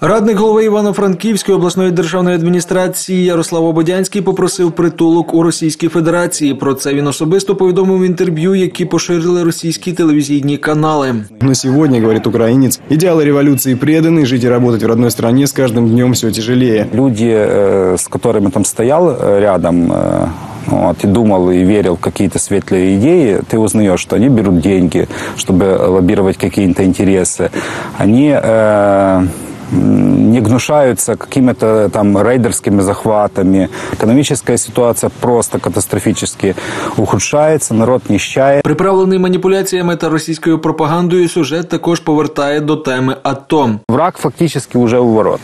Радник голови Івано-Франківської обласної державної адміністрації Ярослав Ободянський попросив притулок у Російській Федерації. Про це він особисто повідомив в інтерв'ю, які поширили російські телевізійні канали. Но сегодня, говорит украинец, идеалы революции преданы, жить и работать в родной стране с каждым днем все тяжелее. Люди, э, с которыми там стоял э, рядом, э, вот, и думал и верил в какие-то светлые идеи, ты узнаешь, что они берут деньги, чтобы лоббировать какие-то интересы. Они э, м, не гнушаются какими-то там рейдерскими захватами. Экономическая ситуация просто катастрофически ухудшается, народ нищает. Приправлений маніпуляціями та російською пропагандою, сюжет також повертає до теми АТО. Враг фактически уже у ворот.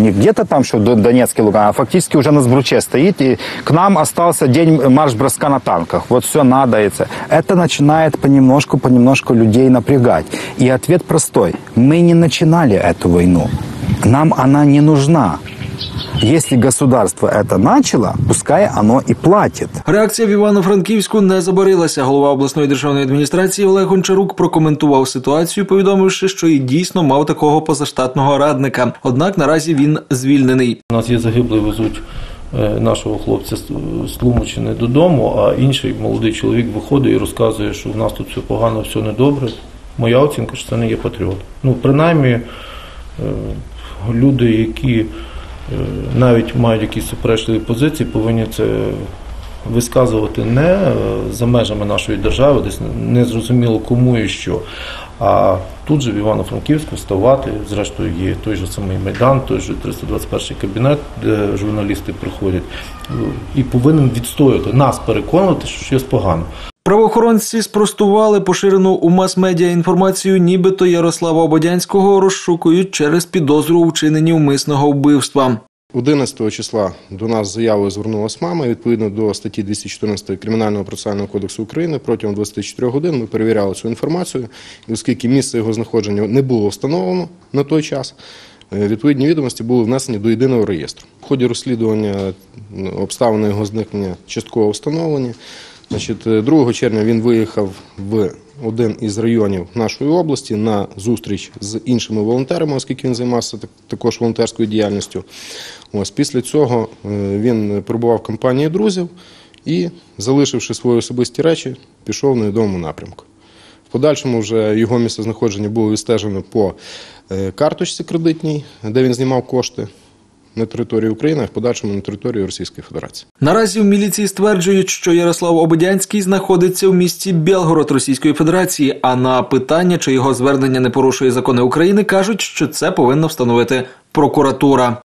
Не где-то там, что до Донецкий, Луган, а фактически уже на сбруче стоит. И к нам остался день марш-броска на танках. Вот все надается. Это начинает понемножку, понемножку людей напрягать. И ответ простой. Мы не начинали эту войну. Нам она не нужна. Если государство это начало, пускай оно и платит. Реакція в Івано-Франківську не забарилася. Голова обласної державної адміністрації Олег Гончарук прокоментував ситуацію, повідомивши, що і дійсно мав такого позаштатного радника. Однак наразі він звільнений. У нас є загиблий, везуть е, нашого хлопця з Лумачини додому, а інший молодий чоловік виходить і розказує, що в нас тут все погано, все недобре. Моя оцінка, що це не є патріот. Ну, принаймні, е, люди, які навіть мають якісь суперечливі позиції, повинні це висказувати не е, за межами нашої держави, десь не зрозуміло кому і що. А тут же в Івано-Франківську вставати, зрештою, є той же самий Майдан, той же 321 кабінет, де журналісти приходять, е, і повинен відстояти нас, переконувати, що щось погано. Правоохоронці спростували поширену у мас-медіа інформацію, нібито Ярослава Ободянського розшукують через підозру у вчиненні умисного вбивства. 11 числа до нас заявою звернулася мама. Відповідно до статті 214 Кримінального процесуального кодексу України протягом 24 годин ми перевіряли цю інформацію, і оскільки місце його знаходження не було встановлено на той час. е, Відповідні відомості були внесені до єдиного реєстру. В ході розслідування обставини його зникнення частково встановлені. Значить, е, 2 червня він виїхав в один із районів нашої області на зустріч з іншими волонтерами, оскільки він займався також волонтерською діяльністю. Ось після цього е, він перебував в компанії друзів і, залишивши свої особисті речі, пішов в невідомому напрямку. В подальшому вже його місце знаходження було відстежено по е, карточці кредитній, де він знімав кошти на території України, а в подальшому на території Російської Федерації. Наразі в міліції стверджують, що Ярослав Ободянський знаходиться в місті Білгород Російської Федерації. А на питання, чи його звернення не порушує закони України, кажуть, що це повинна встановити прокуратура.